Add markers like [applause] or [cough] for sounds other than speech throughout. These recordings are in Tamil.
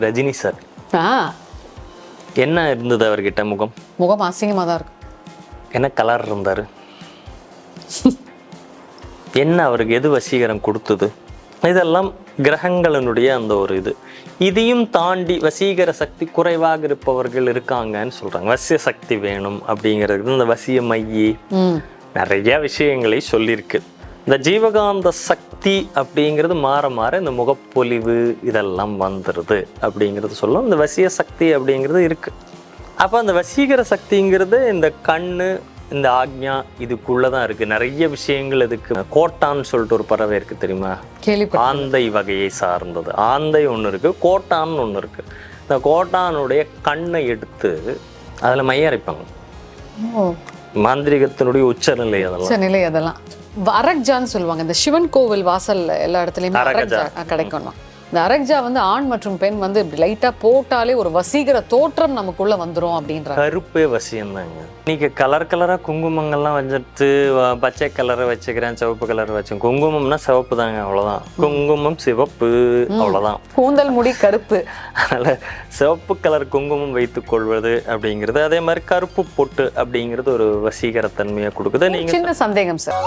ரஜினி சார். ஆ. என்ன இருந்தது அவர்கிட்ட முகம்? முகம் அசிங்கமாக தான் இருக்கும் என்ன கலர் இருந்தாரு? என்ன அவருக்கு எது வசீகரம் கொடுத்தது? இதெல்லாம் கிரகங்களினுடைய அந்த ஒரு இது. இதையும் தாண்டி வசீகர சக்தி குறைவாக இருப்பவர்கள் இருக்காங்கன்னு சொல்றாங்க. வசிய சக்தி வேணும் அப்படிங்கிறது இந்த வசிய மையி. நிறைய விஷயங்களை சொல்லியிருக்கு. இந்த ஜீவகாந்த சக்தி அப்படிங்கிறது மாற மாற இந்த முகப்பொலிவு இதெல்லாம் வந்துடுது அப்படிங்கிறது சொல்லும். இந்த வசிய சக்தி அப்படிங்கிறது இருக்கு. அப்போ அந்த வசீகர சக்திங்கிறது இந்த கண்ணு இந்த ஆக்ஞா இதுக்குள்ளே தான் இருக்கு. நிறைய விஷயங்கள் இதுக்கு கோட்டான்னு சொல்லிட்டு ஒரு பறவை இருக்கு தெரியுமா? ஆந்தை வகையை சார்ந்தது. ஆந்தை ஒன்று இருக்கு கோட்டான்னு ஒன்று இருக்கு. இந்த கோட்டானுடைய கண்ணை எடுத்து அதில் மைய அரைப்பாங்க. ஓ. மாந்திரிகத்தினுடைய உச்சநிலை அதெல்லாம். நிலை அதெல்லாம். அரக்ஜான்னு சொல்லுவாங்க. இந்த சிவன் கோவில் வாசல்ல எல்லா இடத்துலயுமே கிடைக்கும்னா. இந்த அரக்ஜா வந்து ஆண் மற்றும் பெண் வந்து இப்படி லைட்டா போட்டாலே ஒரு வசீகர தோற்றம் நமக்குள்ள வந்துரும் அப்படின்றாங்க. கருப்பே வசியம் தாங்க நீங்க கலர் கலரா குங்குமங்கள்லாம் வச்சுட்டு பச்சை கலரை வச்சுக்கிறேன் சிவப்பு கலர் வச்சேன் குங்குமம்னா சிவப்பு தாங்க அவ்வளவுதான் குங்குமம் சிவப்பு அவ்வளவுதான். கூந்தல் முடி கருப்பு. அதனால சிவப்பு கலர் குங்குமம் வைத்துக் கொள்வது அப்படிங்கிறது அதே மாதிரி கருப்பு பொட்டு அப்படிங்கிறது ஒரு வசீகரத்தன்மையை கொடுக்குது. நீங்க சின்ன சந்தேகம் சார்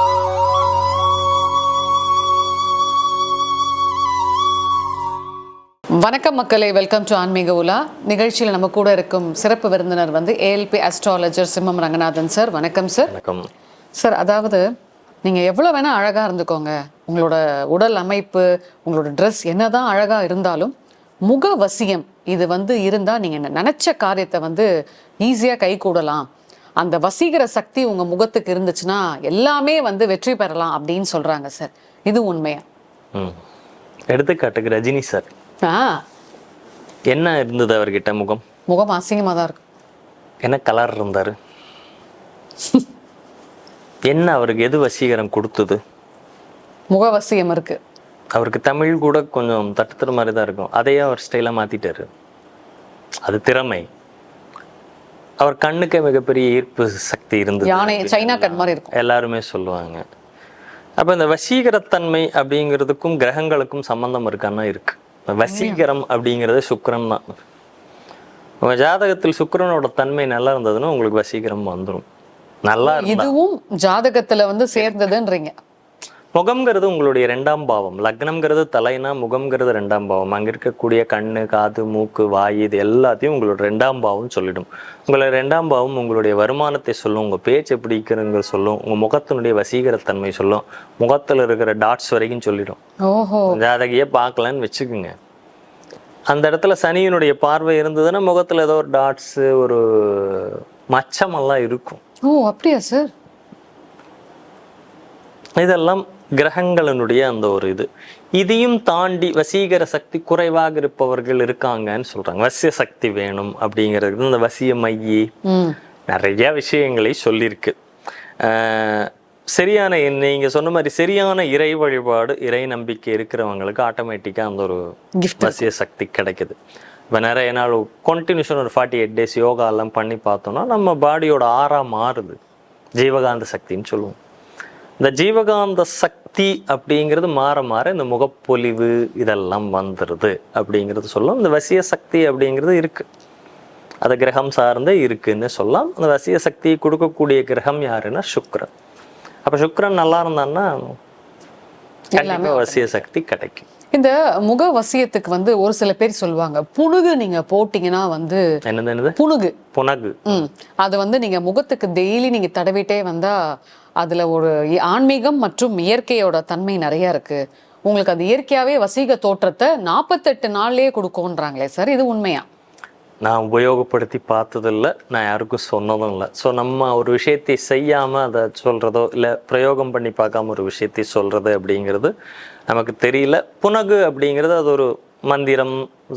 வணக்கம் மக்களே வெல்கம் டு ஆன்மீக உலா. நிகழ்ச்சியில் நம்ம கூட இருக்கும் சிறப்பு விருந்தினர் வந்து ஏஎல்பி அஸ்ட்ராலஜர் சிம்மம் ரங்கநாதன் சார் வணக்கம் சார் வணக்கம். சார் அதாவது நீங்கள் எவ்வளோ வேணால் அழகாக இருந்துக்கோங்க. உங்களோட உடல் அமைப்பு உங்களோட ட்ரெஸ் என்னதான் அழகாக இருந்தாலும் முக வசியம் இது வந்து இருந்தால் நீங்கள் நினச்ச காரியத்தை வந்து ஈஸியாக கை கூடலாம் அந்த வசீகர சக்தி உங்கள் முகத்துக்கு இருந்துச்சுன்னா எல்லாமே வந்து வெற்றி பெறலாம் அப்படின்னு சொல்கிறாங்க சார் இது உண்மையா? ம். எடுத்துக்காட்டுக்கு ரஜினி சார் என்ன இருந்தது அவர்கிட்ட முகம்? முகம் அசிங்கமாக தான் இருக்கும் என்ன கலர் இருந்தாரு? என்ன அவருக்கு எது வசீகரம் கொடுத்தது? முக வசியம் இருக்கு. அவருக்கு தமிழ் கூட கொஞ்சம் தட்டுத்துற மாதிரி தான் இருக்கும். அதையே அவர் ஸ்டைலாக மாத்திட்டாரு. அது திறமை. அவர் கண்ணுக்கே மிகப்பெரிய ஈர்ப்பு சக்தி இருந்தது. யானை சைனா கட் மாதிரி இருக்கும். எல்லாருமே சொல்லுவாங்க. அப்ப இந்த வசீகரத்தன்மை அப்படிங்கிறதுக்கும் கிரகங்களுக்கும் சம்பந்தம் இருக்கான்னா இருக்கு. இந்த வசீகரம் அப்படிங்கிறது சுக்கிரன் தான். உங்க ஜாதகத்தில் சுக்கரனோட தன்மை நல்லா இருந்ததுன்னா உங்களுக்கு வசீகரம் வந்துடும் நல்லா இதுவும் ஜாதகத்துல வந்து சேர்ந்ததுன்றீங்க. முகம்ங்கிறது உங்களுடைய ரெண்டாம் பாவம். லக்னம்ங்கிறது தலைனா முகம்ங்கிறது ரெண்டாம் பாவம். அங்க இருக்கக்கூடிய கண்ணு காது மூக்கு வாய் இது எல்லாத்தையும் உங்களோட ரெண்டாம் பாவம் சொல்லிடும். உங்களோட ரெண்டாம் பாவம் உங்களுடைய வருமானத்தை சொல்லும் உங்க பேச்சு எப்படி இருக்கிறதுங்கிறது சொல்லும் உங்க முகத்தினுடைய வசீகரத்தன்மை சொல்லும் முகத்துல இருக்கிற டாட்ஸ் வரைக்கும் சொல்லிடும். ஓஹோ. ஜாதகையே பார்க்கலன்னு வச்சுக்கோங்க. அந்த இடத்துல சனியினுடைய பார்வை இருந்ததுன்னா முகத்துல ஏதோ ஒரு டாட்ஸ் ஒரு மச்சமெல்லாம் இருக்கும். ஓ அப்படியா சார்? இதெல்லாம் கிரகங்களினுடைய அந்த ஒரு இது. இதையும் தாண்டி வசீகர சக்தி குறைவாக இருப்பவர்கள் இருக்காங்கன்னு சொல்றாங்க. வசிய சக்தி வேணும் அப்படிங்கிறது இந்த வசிய மையி. நிறைய விஷயங்களை சொல்லியிருக்கு. சரியான நீங்க சொன்ன மாதிரி சரியான இறை வழிபாடு இறை நம்பிக்கை இருக்கிறவங்களுக்கு ஆட்டோமேட்டிக்காக அந்த ஒரு வசிய சக்தி கிடைக்குது. இப்போ நிறைய நாள் கண்டினியூஷன் ஒரு ஃபார்ட்டி எயிட் டேஸ் யோகா எல்லாம் பண்ணி பார்த்தோம்னா நம்ம பாடியோட ஆறா மாறுது. ஜீவகாந்த சக்தின்னு சொல்லுவோம். இந்த ஜீவகாந்த சக்தி அப்படிங்கிறது மாற மாற இந்த முகப்பொலிவு இதெல்லாம் வந்துடுது அப்படிங்கிறது சொல்லும் இந்த வசிய சக்தி அப்படிங்கிறது இருக்கு. அது கிரகம் சார்ந்தே இருக்குன்னு சொல்லலாம். அந்த வசிய சக்தியை கொடுக்கக்கூடிய கிரகம் யாருன்னா சுக்கிரன் அப்ப சுக்கிரன் நல்லா இருந்தான்னா கண்டிப்பா வசிய சக்தி கிடைக்கும். இந்த முக வசியத்துக்கு வந்து ஒரு சில பேர் சொல்லுவாங்க புணுகு நீங்க போட்டீங்கன்னா வந்து என்னது என்னது? புணுகு. புனகு அது வந்து நீங்க முகத்துக்கு டெய்லி நீங்க தடவிட்டே வந்தா அதில் ஒரு இ- ஆன்மீகம் மற்றும் இயற்கையோட தன்மை நிறைய இருக்கு. உங்களுக்கு அது இயற்கையாகவே வசீக தோற்றத்தை நாற்பத்தெட்டு நாள்லேயே கொடுக்கோன்றாங்களே சார் இது உண்மையா? நான் உபயோகப்படுத்தி பார்த்ததில்ல நான் யாருக்கும் சொன்னதும் இல்லை. ஸோ நம்ம ஒரு விஷயத்தை செய்யாமல் அதை சொல்கிறதோ இல்லை பிரயோகம் பண்ணி பார்க்காம ஒரு விஷயத்தை சொல்கிறது அப்படிங்கிறது நமக்கு தெரியல. புனகு அப்படிங்கிறது அது ஒரு மந்திரம்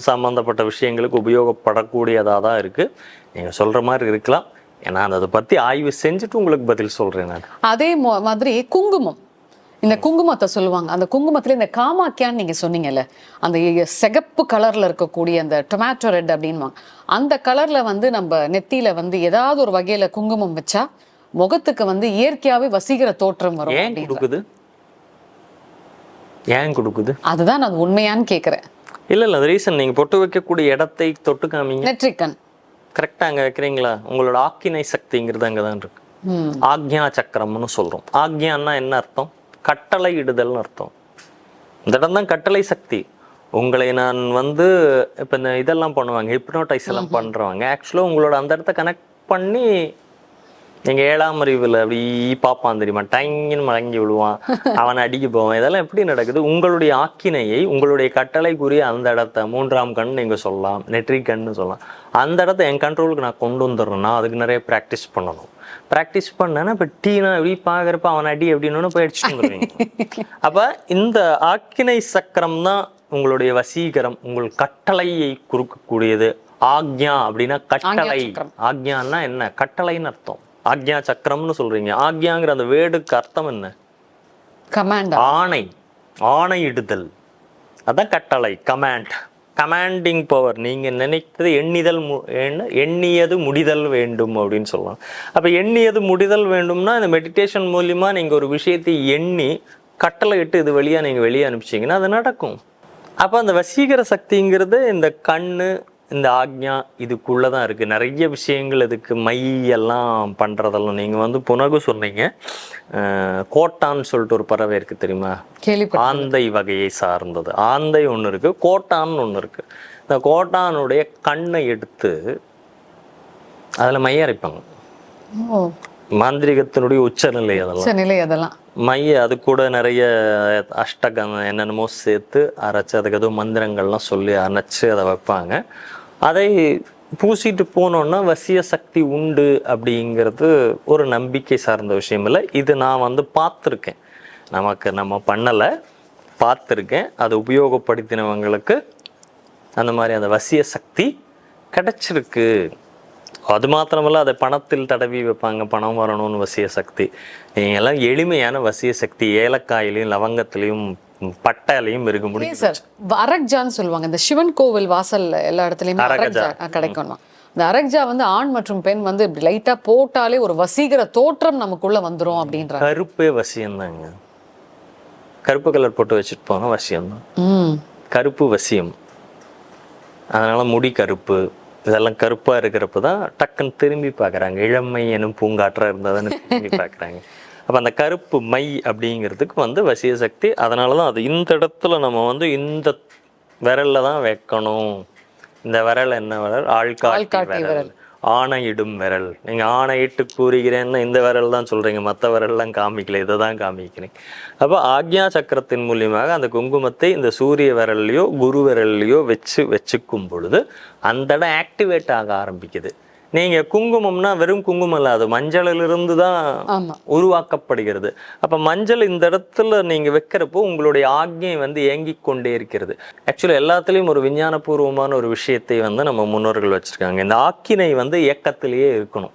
சம்மந்தப்பட்ட விஷயங்களுக்கு உபயோகப்படக்கூடியதாக தான் இருக்குது நீங்கள் சொல்கிற மாதிரி இருக்கலாம். நான் அதை பற்றி ஆய்வு செஞ்சுட்டு உங்களுக்கு பதில் சொல்கிறேன் நான். அதே மாதிரி குங்குமம். இந்த குங்குமத்தை சொல்லுவாங்க. அந்த குங்குமத்துல இந்த காமாக்கியான்னு நீங்க சொன்னீங்கல்ல அந்த சிகப்பு கலர்ல இருக்கக்கூடிய அந்த டொமேட்டோ ரெட் அப்படின்வாங்க அந்த கலர்ல வந்து நம்ம நெத்தியில வந்து ஏதாவது ஒரு வகையில குங்குமம் வச்சா முகத்துக்கு வந்து இயற்கையாவே வசீகர தோற்றம் வரும் ஏன் கொடுக்குது? ஏன் கொடுக்குது? அதுதான் நான் உண்மையான்னு கேக்குறேன். இல்ல இல்ல ரீசன் நீங்க பொட்டு வைக்கக்கூடிய இடத்தை தொட்டு காமிங்க. நெற்றிக்கண். கரெக்டா அங்க வைக்கிறீங்களா? உங்களோட ஆக்கினை சக்திங்கிறது அங்கதான் இருக்கு. ம். ஆக்ஞா சக்கரம்னு சொல்றோம். ஆக்ஞான்னா என்ன அர்த்தம்? கட்டளை இடுதல்னு அர்த்தம். இந்த இடம் தான் கட்டளை சக்தி. உங்களை நான் வந்து இப்போ இந்த இதெல்லாம் பண்ணுவாங்க ஹிப்னோடைஸ் எல்லாம் பண்றவங்க. ஆக்சுவலாக உங்களோட அந்த இடத்த கனெக்ட் பண்ணி நீங்க ஏழாம் அறிவில் அப்படி பார்ப்பான் தெரியுமா? டங்கின்னு மடங்கி விழுவான். [laughs] அவனை அடிக்க போவான். இதெல்லாம் எப்படி நடக்குது? உங்களுடைய ஆக்கினையை உங்களுடைய கட்டளைக்குரிய அந்த இடத்த மூன்றாம் கண் நீங்க சொல்லலாம். நெற்றி கண்ணு சொல்லலாம். அந்த இடத்த என் கண்ட்ரோலுக்கு நான் கொண்டு வந்துடுறேன்னா அதுக்கு நிறைய ப்ராக்டிஸ் பண்ணணும். ப்ராக்டிஸ் பண்ணேன்னா இப்போ டீனா எப்படி பார்க்குறப்ப அவன் அடி அப்படின்னு போய் அடிச்சுட்டு [laughs] அப்ப இந்த ஆக்கினை சக்கரம் தான் உங்களுடைய வசீகரம். உங்கள் கட்டளையை குறுக்கக்கூடியது. ஆக்ஞா அப்படின்னா கட்டளை. ஆக்ஞான்னா என்ன? கட்டளைன்னு அர்த்தம். ஆக்ஞா சக்கரம்னு சொல்றீங்க. ஆக்ஞாங்கிற அந்த வேர்டுக்கு அர்த்தம் என்ன? கமாண்டா ஆணை. ஆணையிடுதல் அதான் கட்டளை. கமாண்ட் கமாண்டிங் பவர் நீங்க நினைத்தது எண்ணிதல் மு- எண்ணியது முடிதல் வேண்டும் அப்படின்னு சொல்லலாம். அப்ப எண்ணியது முடிதல் வேண்டும்னா இந்த மெடிடேஷன் மூலியமா நீங்க ஒரு விஷயத்தை எண்ணி கட்டளை இட்டு இது வழியா நீங்க வெளியே அனுப்பிச்சீங்கன்னா அது நடக்கும். அப்ப அந்த வசீகர சக்திங்கிறது இந்த கண்ணு இந்த ஆக்ஞா இதுக்குள்ள தான் இருக்கு நிறைய விஷயங்கள் இதுக்கு மை எல்லாம் பண்றதெல்லாம் நீங்க வந்து புனகு சொன்னீங்க. அஹ், கோட்டான்னு சொல்லிட்டு ஒரு பறவை இருக்கு தெரியுமா? ஆந்தை வகையை சார்ந்தது. ஆந்தை ஒன்று இருக்கு கோட்டான் ஒன்று இருக்கு. இந்த கோட்டானுடைய கண்ணை எடுத்து அதில் மைய அரைப்பாங்க. மாந்திரிகத்தினுடைய உச்சநிலை அதெல்லாம். நிலை அதெல்லாம். மைய அது கூட நிறைய அஷ்டகம் என்னென்னமோ சேர்த்து அரைச்சு அதுக்கு எதுவும் மந்திரங்கள்லாம் சொல்லி அரைச்சு அதை வைப்பாங்க. அதை பூசிட்டு போனோன்னா வசிய சக்தி உண்டு அப்படிங்கிறது ஒரு நம்பிக்கை சார்ந்த விஷயம் இல்லை. இது நான் வந்து பார்த்துருக்கேன். நமக்கு நம்ம பண்ணலை பார்த்துருக்கேன். அதை உபயோகப்படுத்தினவங்களுக்கு அந்த மாதிரி அந்த வசிய சக்தி கிடச்சிருக்கு. அது மாத்திரமல்ல அதை பணத்தில் தடவி வைப்பாங்க பணம் வரணும்னு வசிய சக்தி. எல்லாம் எளிமையான வசிய சக்தி. ஏலக்காயிலையும் லவங்கத்திலையும் பட்டாலையும் இருக்க முடியும் சார்? அரக்ஜான்னு சொல்லுவாங்க. இந்த சிவன் கோவில் வாசல்ல எல்லா இடத்துலயுமே அரகஜா. கிடைக்கும் இந்த அரக்ஜா வந்து ஆண் மற்றும் பெண் வந்து இப்படி லைட்டா போட்டாலே ஒரு வசீகர தோற்றம் நமக்குள்ள வந்துரும் அப்படின்றாங்க. கருப்பே வசியம்தாங்க. கருப்பு கலர் போட்டு வச்சுட்டு போனா வசியம்தான். ம். கருப்பு வசியம். அதனால முடி கருப்பு. இதெல்லாம் கருப்பா இருக்கிறப்ப தான் டக்குன்னு திரும்பி பார்க்கறாங்க. இளமை எனும் பூங்காற்றா இருந்தாதானே திரும்பி [laughs] பார்க்கறாங்க. அப்ப அந்த கருப்பு மை அப்படிங்கிறதுக்கு வந்து வசிய சக்தி அதனால தான் அது இந்த இடத்துல நம்ம வந்து இந்த விரல்ல தான் வைக்கணும். இந்த விரல் என்ன விரல்? ஆள்காட்டி விரல். ஆணையிடும் விரல். நீங்க ஆணையிட்டு கூறுகிறேன்னு இந்த விரல் தான் சொல்றீங்க மற்ற விரல்லாம் காமிக்கல இதை தான் காமிக்கிறேன். அப்போ ஆக்ஞா சக்கரத்தின் மூலியமாக அந்த குங்குமத்தை இந்த சூரிய விரல்லையோ குரு விரல்லையோ வச்சு வச்சுக்கும் பொழுது அந்த இடம் ஆக்டிவேட் ஆக ஆரம்பிக்குது. நீங்க குங்குமம்னா வெறும் குங்குமம் இல்ல அது மஞ்சளிலிருந்து தான் உருவாக்கப்படுகிறது. அப்ப மஞ்சள் இந்த இடத்துல நீங்க வைக்கிறப்போ உங்களுடைய ஆக்ஞை வந்து இயங்கிக் கொண்டே இருக்கிறது. ஆக்சுவலி எல்லாத்துலயும் ஒரு விஞ்ஞானபூர்வமான ஒரு விஷயத்தை வந்து நம்ம முன்னோர்கள் வச்சிருக்காங்க. இந்த ஆக்கினை வந்து இயக்கத்திலேயே இருக்கணும்.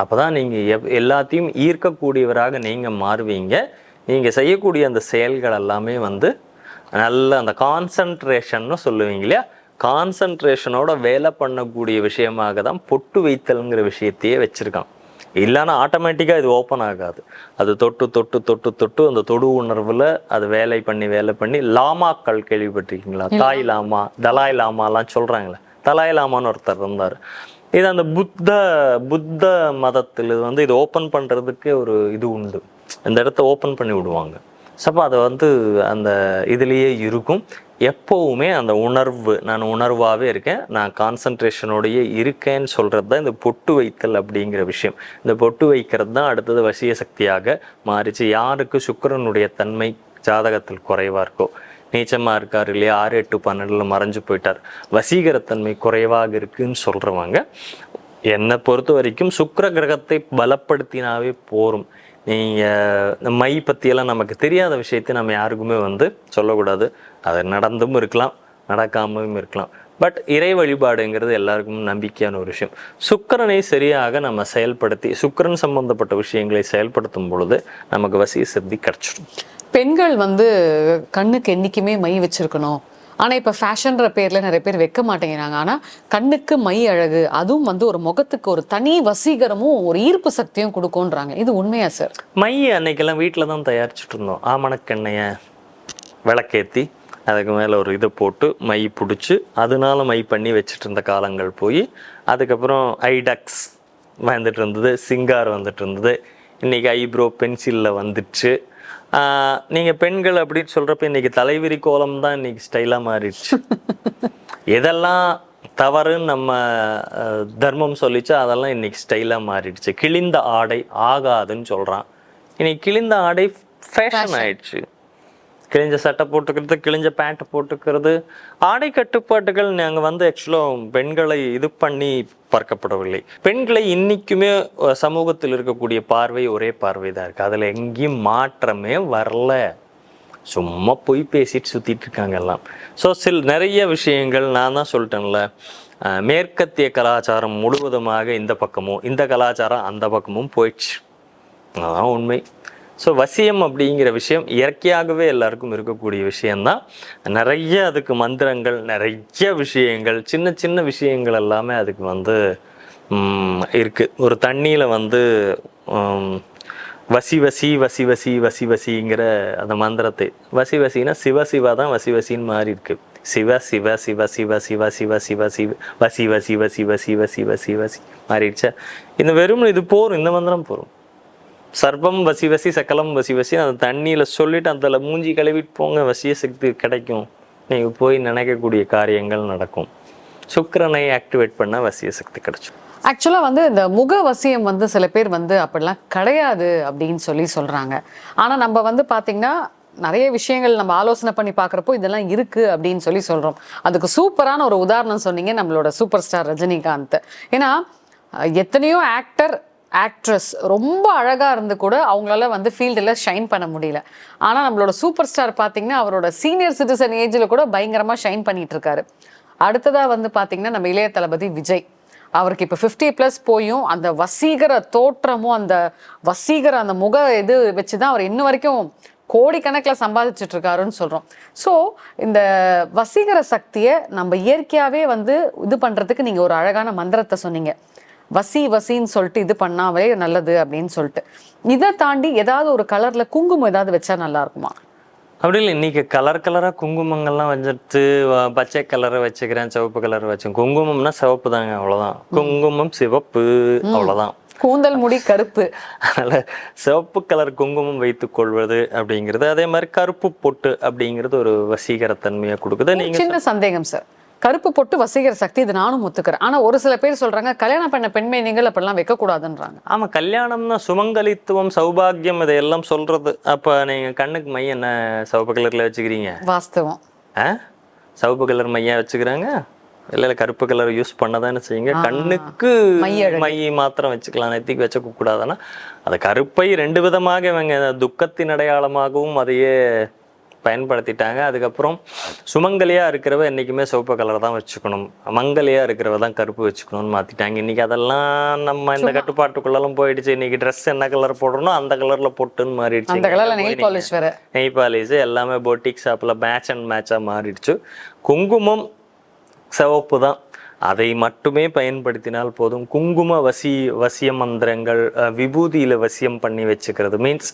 அப்பதான் நீங்க எல்லாத்தையும் ஈர்க்கக்கூடியவராக நீங்க மாறுவீங்க. நீங்க செய்யக்கூடிய அந்த செயல்கள் எல்லாமே வந்து நல்ல அந்த கான்சன்ட்ரேஷன்னு சொல்லுவீங்க இல்லையா? கான்சன்ட்ரேஷனோட வேலை பண்ணக்கூடிய விஷயமாக தான் பொட்டு வைத்தல்ங்கிற விஷயத்தையே வச்சிருக்கான். இல்லைன்னா ஆட்டோமேட்டிக்காக இது ஓப்பன் ஆகாது. அது தொட்டு தொட்டு தொட்டு தொட்டு அந்த தொடு உணர்வுல அது வேலை பண்ணி வேலை பண்ணி லாமாக்கள் கேள்விப்பட்டிருக்கீங்களா? தாய் லாமா தலாய் லாமாலாம் சொல்றாங்களே. தலாய் லாமான்னு ஒருத்தர் இருந்தார். இது அந்த புத்த புத்த மதத்தில் இது வந்து இது ஓப்பன் பண்றதுக்கு ஒரு இது உண்டு. இந்த இடத்த ஓப்பன் பண்ணி விடுவாங்க. சப்போ அது வந்து அந்த இதுலேயே இருக்கும். எப்போவுமே அந்த உணர்வு நான் உணர்வாகவே இருக்கேன் நான் கான்சன்ட்ரேஷனோடையே இருக்கேன்னு சொல்கிறது தான் இந்த பொட்டு வைத்தல் அப்படிங்கிற விஷயம். இந்த பொட்டு வைக்கிறது தான் அடுத்தது வசிய சக்தியாக மாறிச்சு. யாருக்கு சுக்கரனுடைய தன்மை ஜாதகத்தில் குறைவாக இருக்கோ? நீச்சமாக இருக்கார் இல்லையா? ஆறு எட்டு பன்னெண்டில் மறைஞ்சு போயிட்டார். வசீகரத்தன்மை குறைவாக இருக்குன்னு சொல்கிறவங்க என்னை பொறுத்த வரைக்கும் சுக்கர கிரகத்தை பலப்படுத்தினாவே போரும். நீங்கள் இந்த மை பற்றியெல்லாம் நமக்கு தெரியாத விஷயத்தை நம்ம யாருக்குமே வந்து சொல்லக்கூடாது. அது நடந்தும் இருக்கலாம் நடக்காமலும் இருக்கலாம். பட் இறை வழிபாடுங்கிறது எல்லாருக்கும் நம்பிக்கையான ஒரு விஷயம். சுக்கிரனை சரியாக நம்ம செயல்படுத்தி சுக்கிரன் சம்பந்தப்பட்ட விஷயங்களை செயல்படுத்தும் பொழுது நமக்கு வசிய சித்தி கிடைச்சிடும். பெண்கள் வந்து கண்ணுக்கு என்னைக்குமே மை வச்சிருக்கணும். ஆனா இப்ப ஃபேஷன்ற பேர்ல நிறைய பேர் வைக்க மாட்டேங்கிறாங்க. ஆனா கண்ணுக்கு மை அழகு அதுவும் வந்து ஒரு முகத்துக்கு ஒரு தனி வசீகரமும் ஒரு ஈர்ப்பு சக்தியும் கொடுக்கும்ன்றாங்க. இது உண்மையா சார் மை அன்னைக்கெல்லாம் வீட்டில் தான் தயாரிச்சுட்டு இருந்தோம். ஆமணக்கெண்ணெயை விளக்கேற்றி அதுக்கு மேலே ஒரு இதை போட்டு மை பிடிச்சி அதனால மை பண்ணி வச்சுட்டு இருந்த காலங்கள் போய் அதுக்கப்புறம் ஐடக்ஸ் வந்துட்டு இருந்தது சிங்கார் வந்துட்டு இருந்தது. இன்றைக்கி ஐப்ரோ பென்சிலில் வந்துடுச்சு நீங்கள் பெண்கள் அப்படின்னு சொல்கிறப்ப இன்றைக்கி தலைவிரி கோலம் தான் இன்றைக்கி ஸ்டைலாக மாறிடுச்சு. [laughs] எதெல்லாம் தவறுன்னு நம்ம தர்மம் சொல்லிச்சோ அதெல்லாம் இன்னைக்கு ஸ்டைலாக மாறிடுச்சு. கிழிந்த ஆடை ஆகாதுன்னு சொல்கிறான் இன்னைக்கு கிழிந்த ஆடை ஃபேஷன் ஆயிடுச்சு. கிழிஞ்ச சட்டை போட்டுக்கிறது கிழிஞ்ச பேண்ட் போட்டுக்கிறது. ஆடை கட்டுப்பாட்டுகள் நாங்கள் வந்து ஆக்சுவலாக பெண்களை இது பண்ணி பார்க்கப்படவில்லை. பெண்களை இன்னைக்குமே சமூகத்தில் இருக்கக்கூடிய பார்வை ஒரே பார்வை தான் இருக்குது அதில் எங்கேயும் மாற்றமே வரல. சும்மா பொய் பேசிட்டு சுற்றிட்டு இருக்காங்க எல்லாம். ஸோ சில நிறைய விஷயங்கள் நான் தான் சொல்லிட்டேன்ல. மேற்கத்திய கலாச்சாரம் முழுவதுமாக இந்த பக்கமும் இந்த கலாச்சாரம் அந்த பக்கமும் போயிடுச்சு. அதான் உண்மை. ஸோ வசியம் அப்படிங்கிற விஷயம் இயற்கையாகவே எல்லாருக்கும் இருக்கக்கூடிய விஷயம்தான் நிறைய அதுக்கு மந்திரங்கள் நிறைய விஷயங்கள் சின்ன சின்ன விஷயங்கள் எல்லாமே அதுக்கு வந்து இருக்குது ஒரு தண்ணியில் வந்து வசி வசி வசி வசி வசி வசிங்கிற அந்த மந்திரத்தை வசி வசினா சிவ சிவா தான் வசி வசின்னு மாறி இருக்கு சிவ சிவ சிவ சிவ சிவ சிவ சிவ சிவ வசி வசி வசி வசி வசி வசி வசி மாறிடுச்சா இந்த வெறும் இது போரும் இந்த மந்திரம் போரும் சர்வம் வசி வசி சகலம் வசி வசி அந்த தண்ணியில் சொல்லிட்டு அதில் மூஞ்சி கழுவிட்டு போங்க வசிய சக்தி கிடைக்கும். நீங்கள் போய் நினைக்கக்கூடிய காரியங்கள் நடக்கும். சுக்கரனை ஆக்டிவேட் பண்ணால் வசிய சக்தி கிடைச்சும் ஆக்சுவலாக வந்து இந்த முக வசியம் வந்து சில பேர் வந்து அப்படிலாம் கிடையாது அப்படின்னு சொல்லி சொல்கிறாங்க ஆனால் நம்ம வந்து பார்த்திங்கன்னா நிறைய விஷயங்கள் நம்ம ஆலோசனை பண்ணி பார்க்குறப்போ இதெல்லாம் இருக்குது அப்படின்னு சொல்லி சொல்கிறோம் அதுக்கு சூப்பரான ஒரு உதாரணம் சொன்னீங்க நம்மளோட சூப்பர் ஸ்டார் ரஜினிகாந்த். ஏன்னா எத்தனையோ ஆக்டர் ஆக்ட்ரஸ் ரொம்ப அழகாக இருந்து கூட அவங்களால வந்து ஃபீல்டில் ஷைன் பண்ண முடியல. ஆனால் நம்மளோட சூப்பர் ஸ்டார் பார்த்தீங்கன்னா அவரோட சீனியர் சிட்டிசன் ஏஜில் கூட பயங்கரமாக ஷைன் பண்ணிட்டு இருக்காரு. அடுத்ததாக வந்து பார்த்தீங்கன்னா நம்ம இளைய தளபதி விஜய். அவருக்கு இப்போ ஃபிஃப்டி ப்ளஸ் போயும் அந்த வசீகர தோற்றமும் அந்த வசீகர அந்த முக இது வச்சு தான் அவர் இன்ன வரைக்கும் கோடிக்கணக்கில் சம்பாதிச்சுட்டு இருக்காருன்னு சொல்கிறோம் ஸோ இந்த வசீகர சக்தியை நம்ம இயற்கையாகவே வந்து இது பண்ணுறதுக்கு நீங்கள் ஒரு அழகான மந்திரத்தை சொன்னீங்க. வசி வசின்னு சொல்லிட்டு இது பண்ணாவே நல்லது அப்படின்னு சொல்லிட்டு. இதை தாண்டி ஏதாவது ஒரு கலரில் குங்குமம் ஏதாவது வச்சா நல்லா இருக்குமா? அப்படி இல்லை இன்னைக்கு கலர் கலராக குங்குமங்கள்லாம் வச்சுட்டு பச்சை கலரை வச்சுக்கிறேன் சிவப்பு கலர் வச்சேன் குங்குமம்னா சிவப்பு தாங்க அவ்வளோதான் குங்குமம் சிவப்பு அவ்வளோதான் கூந்தல் முடி கருப்பு. அதனால சிவப்பு கலர் குங்குமம் வைத்துக் கொள்வது அப்படிங்கிறது அதே மாதிரி கருப்பு பொட்டு அப்படிங்கிறது ஒரு வசீகரத்தன்மையை கொடுக்குது. நீங்க சின்ன சந்தேகம் சார் கருப்பு பொட்டு வசீகர சக்தி இது நானும் ஒத்துக்கிறேன். ஆனா ஒரு சில பேர் சொல்றாங்க கல்யாணம் பண்ண பெண்மணிகள் அப்படிலாம் வைக்க கூடாதுன்றாங்க ஆமா கல்யாணம்னா சுமங்கலித்துவம் சௌபாகியம் இதையெல்லாம் சொல்றது. அப்ப நீங்க கண்ணுக்கு மை என்ன சிவப்பு கலர்ல வச்சுக்கிறீங்க? வாஸ்தவம். ஆ? சிவப்பு கலர் மையா வச்சுக்கிறாங்க? இல்ல இல்ல கருப்பு கலர் யூஸ் பண்ணதானே செய்யுங்க. கண்ணுக்கு மை மாத்திரம் வச்சுக்கலாம். நெத்திக்கு வச்சுக்க கூடாதுன்னா அது கருப்பை ரெண்டு விதமாக இவங்க துக்கத்தின் அடையாளமாகவும் அதையே பயன்படுத்திட்டாங்க. அதுக்கப்புறம் சுமங்கலியா இருக்கிறவ என்னைக்குமே சிவப்பு கலர் தான் வச்சுக்கணும். மங்கலியா இருக்கிறவ தான் கருப்பு வச்சுக்கணும்னு மாத்திட்டாங்க. இன்னைக்கு அதெல்லாம் நம்ம இந்த கட்டுப்பாட்டுக்குள்ளெல்லாம் போயிடுச்சு. இன்னைக்கு ட்ரெஸ் என்ன கலர் போடுறோம் அந்த கலர்ல பொட்டுன்னு மாறிடுச்சு. அந்த கலர்ல நெயில் பாலிஷ் வேற. நெய் பாலிஷ் எல்லாமே பொட்டிக் ஷாப்பில் மேட்ச் அண்ட் மேட்சாக மாறிடுச்சு. குங்குமம் சிவப்பு தான். அதை மட்டுமே பயன்படுத்தினால் போதும். குங்கும வசி வசிய மந்திரங்கள் விபூதியில் வசியம் பண்ணி வச்சுக்கிறது. மீன்ஸ்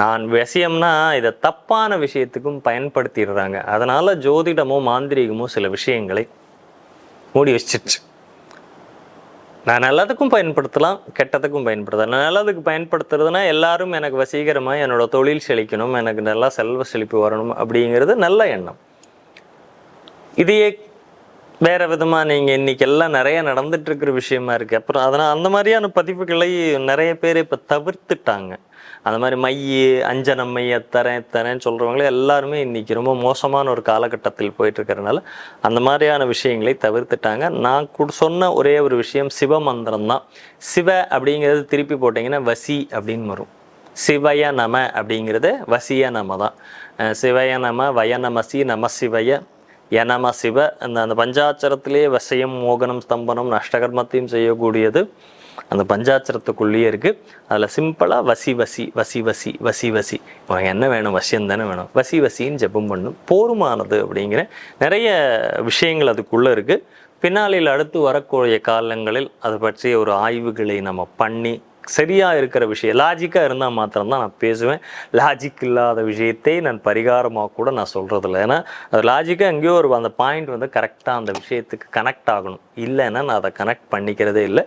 நான் வசியம்னா இதை தப்பான விஷயத்துக்கும் பயன்படுத்திடுறாங்க. அதனால் ஜோதிடமோ மாந்திரீகமோ சில விஷயங்களை மூடி வச்சிருச்சு. நான் நல்லதுக்கும் பயன்படுத்தலாம் கெட்டதுக்கும் பயன்படுத்தலாம். நான் நல்லதுக்கு பயன்படுத்துறதுனா எல்லாரும் எனக்கு வசீகரமாக என்னோட தொழில் செழிக்கணும் எனக்கு நல்லா செல்வ செழிப்பு வரணும் அப்படிங்கிறது நல்ல எண்ணம். இதையே வேறு விதமாக நீங்கள் இன்றைக்கி எல்லாம் நிறைய நடந்துட்டு இருக்கிற விஷயமா இருக்குது அப்புறம் அதனால் அந்த மாதிரியான பதிவுகளை நிறைய பேர் இப்போ தவிர்த்துட்டாங்க. அந்த மாதிரி மைய அஞ்சனம் மைய தரேன் தரேன் சொல்கிறவங்களே எல்லாருமே இன்றைக்கி ரொம்ப மோசமான ஒரு காலகட்டத்தில் போயிட்டுருக்கறனால அந்த மாதிரியான விஷயங்களை தவிர்த்துட்டாங்க. நான் கூட சொன்ன ஒரே ஒரு விஷயம் சிவ மந்திரம் தான். சிவ அப்படிங்கிறது திருப்பி போட்டிங்கன்னா வசி அப்படின்னு வரும். சிவய நம அப்படிங்கிறது வசிய நம தான். சிவய நம வய நமசி நம சிவய யனம சிவ அந்த அந்த பஞ்சாட்சரத்திலே விஷயம் மோகனம் ஸ்தம்பனம் அஷ்டகர்மத்தையும் செய்யக்கூடியது அந்த பஞ்சாட்சரத்துக்குள்ளேயே இருக்குது அதில் சிம்பிளாக வசி வசி வசி வசி வசி வசி. உனக்கு என்ன வேணும்? வசியம் தானே வேணும். வசி வசின்னு ஜெபம் பண்ணும். போருமானது அப்படிங்கிற நிறைய விஷயங்கள் அதுக்குள்ளே இருக்குது பின்னாளில் அடுத்து வரக்கூடிய காலங்களில் அது பற்றிய ஒரு ஆய்வுகளை நம்ம பண்ணி சரியாக இருக்கிற விஷயம் லாஜிக்காக இருந்தால் மாத்திரம்தான் நான் பேசுவேன். லாஜிக் இல்லாத விஷயத்தை நான் பரிகாரமாக கூட நான் சொல்கிறதில்ல ஏன்னா அது லாஜிக்காக எங்கேயோ ஒரு அந்த பாயிண்ட் வந்து கரெக்டாக அந்த விஷயத்துக்கு கனெக்ட் ஆகணும். இல்லைன்னா நான் அதை கனெக்ட் பண்ணிக்கிறதே இல்லை.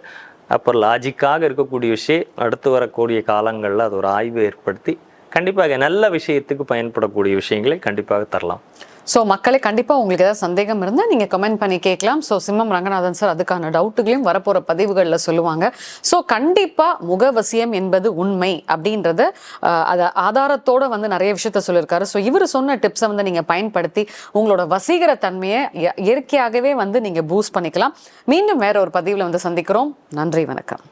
அப்போ லாஜிக்காக இருக்கக்கூடிய விஷயம் அடுத்து வரக்கூடிய காலங்களில் அது ஒரு ஆய்வு ஏற்படுத்தி கண்டிப்பாக நல்ல விஷயத்துக்கு பயன்படக்கூடிய விஷயங்களை கண்டிப்பாக தரலாம். ஸோ மக்களே கண்டிப்பாக உங்களுக்கு ஏதாவது சந்தேகம் இருந்தால் நீங்கள் கமெண்ட் பண்ணி கேட்கலாம். ஸோ சிம்மம் ரங்கநாதன் சார் அதுக்கான டவுட்டுகளையும் வரப்போகிற பதிவுகளில் சொல்லுவாங்க. ஸோ கண்டிப்பாக முகவசியம் என்பது உண்மை அப்படின்றத ஆஹ், அதை ஆதாரத்தோட வந்து நிறைய விஷயத்த சொல்லியிருக்காரு ஸோ இவர் சொன்ன டிப்ஸை வந்து நீங்கள் பயன்படுத்தி உங்களோட வசீகர தன்மையை இயற்கையாகவே வந்து நீங்கள் பூஸ்ட் பண்ணிக்கலாம். மீண்டும் வேற ஒரு பதிவில் வந்து சந்திக்கிறோம். நன்றி வணக்கம்.